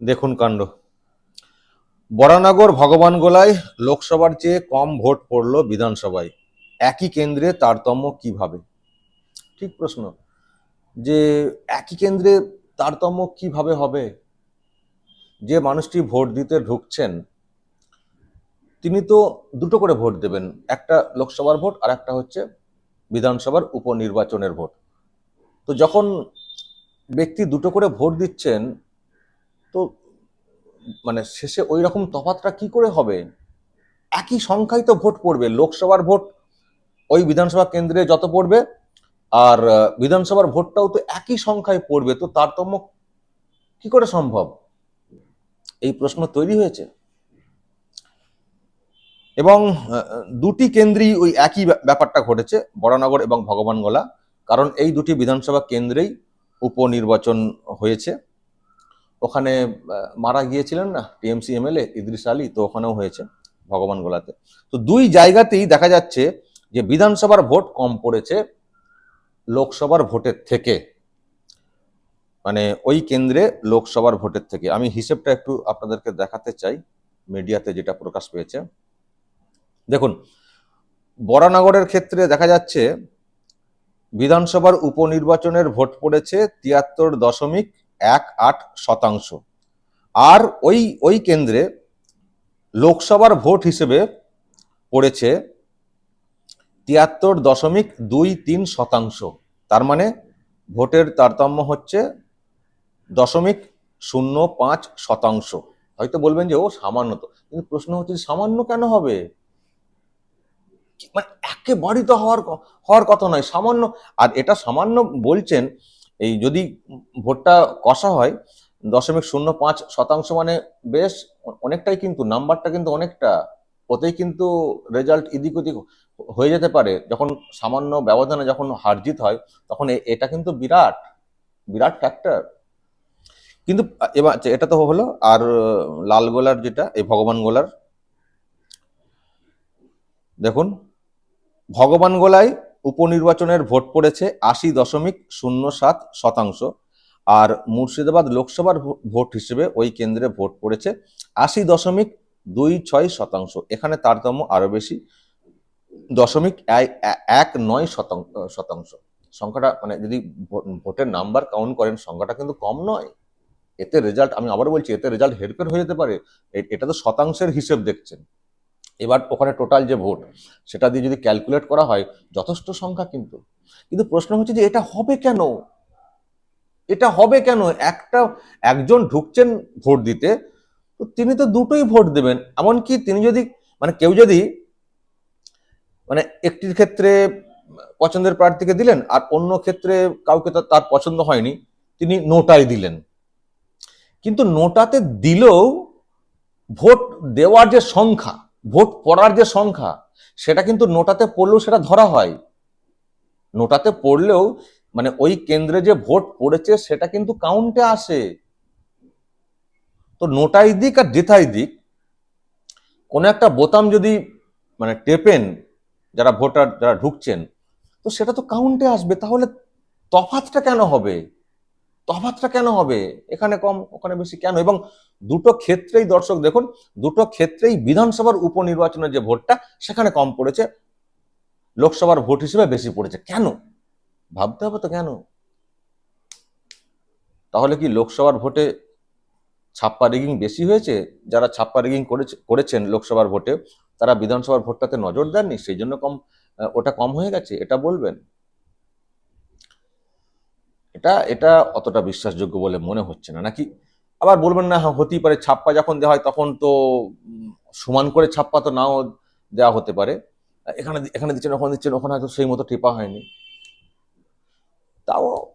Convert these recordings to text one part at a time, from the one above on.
দেখুন কাণ্ড। বরানগর ভগবানগোলায় লোকসভার চেয়ে কম ভোট পড়ল বিধানসভায়। একই কেন্দ্রে তারতম্য কীভাবে? ঠিক প্রশ্ন। যে একই কেন্দ্রে তারতম্য কীভাবে হবে? যে মানুষটি ভোট দিতে ঢুকছেন, তিনি তো দুটো করে ভোট দেবেন, একটা লোকসভার ভোট আর একটা হচ্ছে বিধানসভার উপনির্বাচনের ভোট। তো যখন ব্যক্তি দুটো করে ভোট দিচ্ছেন তো মানে শেষে ওই রকম তফাতটা কি করে হবে? একই সংখ্যায় তো ভোট পড়বে। লোকসভার ভোট ওই বিধানসভা কেন্দ্রে যত পড়বে, আর বিধানসভার ভোটটাও তো একই সংখ্যায় পড়বে। তো তারতম্য কি করে সম্ভব? এই প্রশ্ন তৈরি হয়েছে। এবং দুটি কেন্দ্রেই ওই একই ব্যাপারটা ঘটেছে বরানগর এবং ভগবানগোলা। কারণ এই দুটি বিধানসভা কেন্দ্রেই উপনির্বাচন হয়েছে। ওখানে মারা গিয়েছিলেন না? টিএমসি এমএলএ ইদ্রিস আলী তো ওখানেও হয়েছে ভগবান গোলাতে। তো দুই জায়গাতেই দেখা যাচ্ছে যে বিধানসভার ভোট কম পড়েছে লোকসভার ভোটের থেকে। মানে ওই কেন্দ্রে লোকসভার ভোটের থেকে। আমি হিসেবটা একটু আপনাদেরকে দেখাতে চাই মিডিয়াতে যেটা প্রকাশ পেয়েছে। দেখুন, বরানগরের ক্ষেত্রে দেখা যাচ্ছে বিধানসভার উপনির্বাচনের ভোট পড়েছে তিয়াত্তর দশমিক এক আট শতাংশ। আর ওই ওই কেন্দ্রে লোকসভার ভোট হিসেবে পড়েছে তিয়াত্তর দশমিক দুই তিন শতাংশ। তার মানে ভোটের তারতম্য হচ্ছে দশমিক শূন্য পাঁচ শতাংশ। হয়তো বলবেন যে, ও সামান্য তো। কিন্তু প্রশ্ন হচ্ছে সামান্য কেন হবে? মানে একেবারেই তো হওয়ার হওয়ার কথা নয়, সামান্য। আর এটা সামান্য বলছেন এই যদি ভোটটা কষা হয়, দশমিক শূন্য পাঁচ শতাংশ মানে বেশ অনেকটাই কিন্তু, নাম্বারটা কিন্তু অনেকটা, ওতেই কিন্তু রেজাল্ট এদিক ওদিক হয়ে যেতে পারে। যখন সামান্য ব্যবধানে যখন হারজিত হয়, তখন এটা কিন্তু বিরাট বিরাট ফ্যাক্টর কিন্তু এবার এটা তো হলো, আর লাল গোলার যেটা, এই ভগবান গোলার, দেখুন, ভগবান গোলায় উপনির্বাচনের ভোট পড়েছে আশি দশমিক শূন্য সাত শতাংশ। আর মুর্শিদাবাদ লোকসভার ভোট হিসেবে ওই কেন্দ্রে ভোট পড়েছে আশি দশমিক দুই ছয় শতাংশ। এখানে তারতম্য আরও বেশি, দশমিক এক নয় শতাংশ। সংখ্যাটা মানে যদি ভোটের নাম্বার কাউন্ট করেন, সংখ্যাটা কিন্তু কম নয়। এতে রেজাল্ট আমি আবার বলছি, এতে রেজাল্ট হেরফের হয়ে যেতে পারে। এটা তো শতাংশের হিসেব দেখছেন। এবার ওখানে টোটাল যে ভোট সেটা দিয়ে যদি ক্যালকুলেট করা হয়, যথেষ্ট সংখ্যা কিন্তু। কিন্তু প্রশ্ন হচ্ছে যে এটা হবে কেন? এটা হবে কেন? একটা, একজন ঢুকছেন ভোট দিতে, তো তিনি তো দুটোই ভোট দেবেন। এমনকি তিনি যদি মানে কেউ যদি মানে একটির ক্ষেত্রে পছন্দের প্রার্থীকে দিলেন, আর অন্য ক্ষেত্রে কাউকে তার পছন্দ হয়নি, তিনি নোটাই দিলেন। কিন্তু নোটাতে দিলেও ভোট দেওয়ার যে সংখ্যা ভোট পড়ার যে সংখ্যা, সেটা কিন্তু নোটাতে পড়লেও সেটা ধরা হয়। নোটাতে পড়লেও মানে ওই কেন্দ্রে যে ভোট পড়েছে, সেটা কিন্তু কাউন্টে আসে। তো নোটাই দিক আর জেতাই দিক, কোনো একটা বোতাম যদি মানে টেপেন, যারা ভোটার, যারা ঢুকছেন, তো সেটা তো কাউন্টে আসবে। তাহলে তফাতটা কেন হবে? তফাতটা কেন হবে? এখানে কম, ওখানে বেশি কেন? এবং দুটো ক্ষেত্রেই দর্শক দেখুন, দুটো ক্ষেত্রেই বিধানসভার উপনির্বাচনের যে ভোটটা, সেখানে কম পড়েছে, লোকসভার ভোট হিসেবে বেশি পড়েছে। কেন? ভাবতে হবে তো কেন? তাহলে কি লোকসভার ভোটে ছাপ্পা রিগিং বেশি হয়েছে? যারা ছাপ্পা রিগিং করেছে, করেছেন লোকসভার ভোটে, তারা বিধানসভার ভোটটাতে নজর দেননি, সেই জন্য কম ওটা কম হয়ে গেছে, এটা বলবেন? এটা এটা অতটা বিশ্বাসযোগ্য বলে মনে হচ্ছে না। নাকি? আবার বলবেন না হ্যাঁ হতেই পারে, ছাপ্পা যখন দেওয়া হয় তখন তো সমান করে ছাপ্পা তো নাও দেওয়া হতে পারে। এখানে এখানে দিচ্ছেন, ওখানে দিচ্ছেন, ওখানে হয়তো সেই মতো টেপা হয়নি। তাও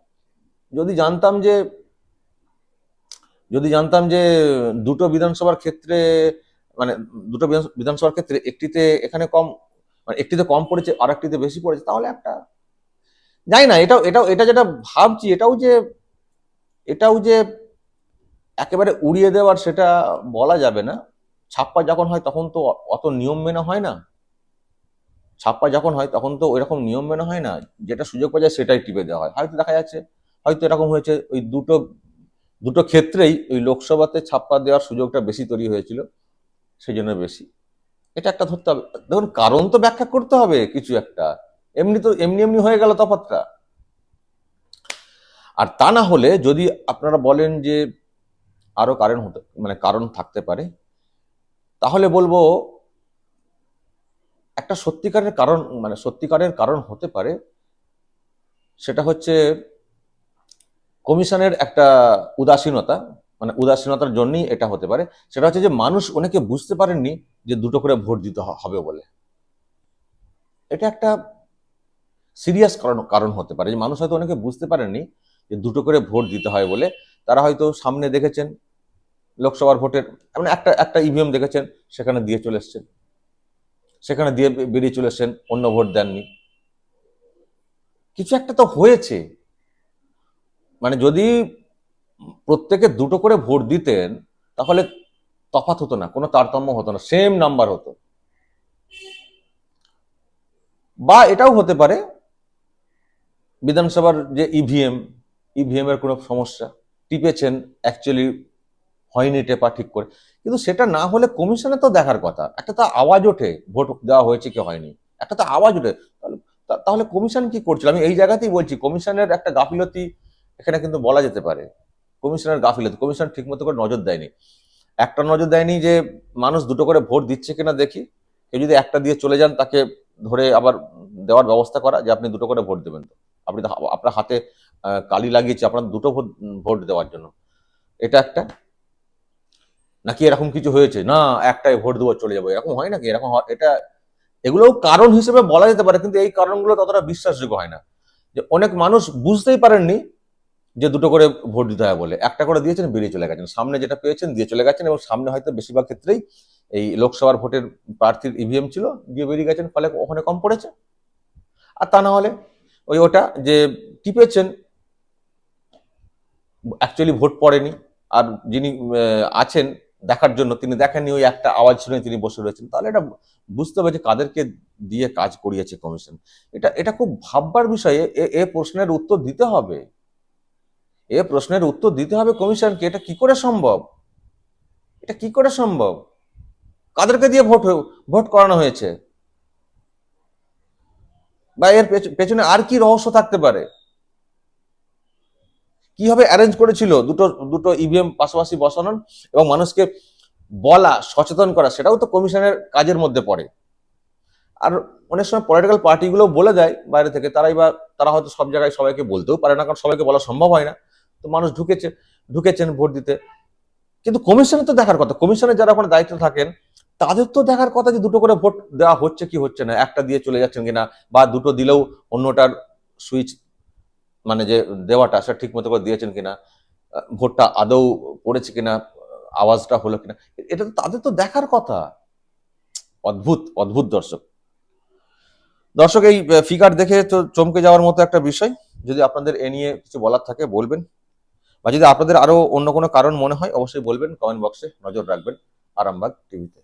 যদি জানতাম যে, যদি জানতাম যে দুটো বিধানসভার ক্ষেত্রে মানে দুটো বিধান- বিধানসভার ক্ষেত্রে একটিতে এখানে কম মানে একটিতে কম পড়েছে আর একটিতে বেশি পড়েছে, তাহলে একটা জানি না, এটাও এটাও, এটা যেটা ভাবছি, এটাও যে এটাও যে একেবারে উড়িয়ে দেওয়ার সেটা বলা যাবে না। ছাপ্পা যখন হয় তখন তো অত নিয়ম মেনে হয় না। ছাপ্পা যখন হয় তখন তো ওইরকম নিয়ম মেনে হয় না, যেটা সুযোগ পাওয়া যায় সেটাই টিপে দেওয়া হয়। হয়তো দেখা যাচ্ছে, হয়তো এরকম হয়েছে, ওই দুটো দুটো ক্ষেত্রেই ওই লোকসভাতে ছাপ্পা দেওয়ার সুযোগটা বেশি তৈরি হয়েছিল সেই জন্য বেশি। এটা একটা ধরতে হবে। দেখুন, কারণ তো ব্যাখ্যা করতে হবে কিছু একটা। এমনি তো, এমনি এমনি হয়ে গেল তফাৎটা। আর তা না হলে যদি আপনারা বলেন যে আরও কারণ হতে মানে কারণ থাকতে পারে, তাহলে বলব একটা সত্যিকারের কারণ মানে সত্যিকারের কারণ হতে পারে, সেটা হচ্ছে কমিশনের একটা উদাসীনতা মানে উদাসীনতার জন্যই এটা হতে পারে। সেটা হচ্ছে যে মানুষ অনেকে বুঝতে পারেননি যে দুটো করে ভোট দিতে হবে বলে। এটা একটা সিরিয়াস কারণ কারণ হতে পারে। যে মানুষ হয়তো অনেকে বুঝতে পারেনি যে দুটো করে ভোট দিতে হয় বলে। তারা হয়তো সামনে দেখেছেন লোকসভার ভোটের মানে একটা একটা ইভিএম দেখেছেন, সেখানে দিয়ে চলে এসছেন। সেখানে দিয়ে বেরিয়ে চলে এসছেন, অন্য ভোট দেননি। কিছু একটা তো হয়েছে। মানে যদি প্রত্যেকে দুটো করে ভোট দিতেন, তাহলে তফাত হতো না, কোনো তারতম্য হতো না সেম নাম্বার হতো। বা এটাও হতে পারে বিধানসভার যে ইভিএম ইভিএম এর কোনো সমস্যা টিপেছেন অ্যাকচুয়ালি হয়নি টেপা ঠিক করে। কিন্তু সেটা না হলে কমিশনে তো দেখার কথা। একটা তো আওয়াজ ওঠে, ভোট দেওয়া হয়েছে কি হয়নি। একটা তো আওয়াজ ওঠে। তাহলে কমিশন কি করছিল? আমি এই জায়গাতেই বলছি কমিশনের একটা গাফিলতি এখানে কিন্তু বলা যেতে পারে। কমিশনের গাফিলতি কমিশন ঠিকমতো করে নজর দেয়নি। একটা নজর দেয়নি যে মানুষ দুটো করে ভোট দিচ্ছে কিনা দেখি। কেউ যদি একটা দিয়ে চলে যান, তাকে ধরে আবার দেওয়ার ব্যবস্থা করা যে আপনি দুটো করে ভোট দেবেন তো। আপনি আপনার হাতে কালি লাগিয়েছে, আপনার দুটো ভোট ভোট দেওয়ার জন্য। এটা একটা? নাকি এরকম কিছু হয়েছে? না, একটাই ভোট দেবো, চলে যাব। এরকম হয় নাকি? এরকম এটা, এগুলোও কারণ হিসেবে বলা যেতে পারে, কিন্তু এই কারণগুলো ততটা বিশ্বাসযোগ্য হয় না। যে অনেক মানুষ বুঝতেই পারেননি যে দুটো করে ভোট দিতে হয় বলে। একটা করে দিয়েছেন, বেরিয়ে চলে গেছেন। সামনে যেটা পেয়েছেন, দিয়ে চলে গেছেন এবং সামনে হয়তো বেশিরভাগ ক্ষেত্রেই এই লোকসভার ভোটের প্রার্থীর ইভিএম ছিল দিয়ে বেরিয়ে গেছেন, ফলে ওখানে কম পড়েছে। আর তা না হলে ওই ওটা যে টিপেছেন অ্যাকচুয়ালি ভোট পড়েনি। আর যিনি আছেন দেখার জন্য, তিনি দেখেননি, ওই একটা আওয়াজ শুনে তিনি বসে রয়েছেন। তাহলে এটা বুঝতে হবে যে কাদেরকে দিয়ে কাজ করিয়েছে কমিশন। এটা এটা খুব ভাববার বিষয়ে। এ- প্রশ্নের উত্তর দিতে হবে। এ প্রশ্নের উত্তর দিতে হবে কমিশনকে। এটা কি করে সম্ভব? এটা কি করে সম্ভব? কাদেরকে দিয়ে ভোট ভোট করানো হয়েছে? বা এর পেছ- পেছনে আর কি রহস্য থাকতে পারে? কীভাবে অ্যারেঞ্জ করেছিল দুটো দুটো ইভিএম পাশাপাশি বসানোর এবং মানুষকে বলা, সচেতন করা, সেটাও তো কমিশনের কাজের মধ্যে পড়ে। আর অনেক সময় পলিটিক্যাল পার্টিগুলো বলে দেয় বাইরে থেকে, তারাই বা, তারা হয়তো সব জায়গায় সবাইকে বলতেও পারে না, কারণ সবাইকে বলা সম্ভব হয় না। তো মানুষ ঢুকেছে, ঢুকেছেন ভোট দিতে। কিন্তু কমিশনের তো দেখার কথা। কমিশনের যারা ওখানে দায়িত্ব থাকেন তাদের তো দেখার কথা যে দুটো করে ভোট দেওয়া হচ্ছে কি হচ্ছে না, একটা দিয়ে চলে যাচ্ছেন কিনা বা দুটো দিলেও অন্যটার সুইচ মানে যে দেওয়াটা সেটা ঠিক মতো করে দিয়েছেন কিনা ভোটটা আদৌ পড়েছে কিনা, আওয়াজটা হলো কিনা, এটা তো তাদের তো দেখার কথা। অদ্ভুত অদ্ভুত দর্শক। দর্শক, এই ফিগার দেখে তো চমকে যাওয়ার মতো একটা বিষয়, যদি আপনাদের এ নিয়ে কিছু বলার থাকে বলবেন, বা যদি আপনাদের আরও অন্য কোনো কারণ মনে হয়, অবশ্যই বলবেন কমেন্ট বক্সে নজর রাখবেন, আরামবাগ টিভিতে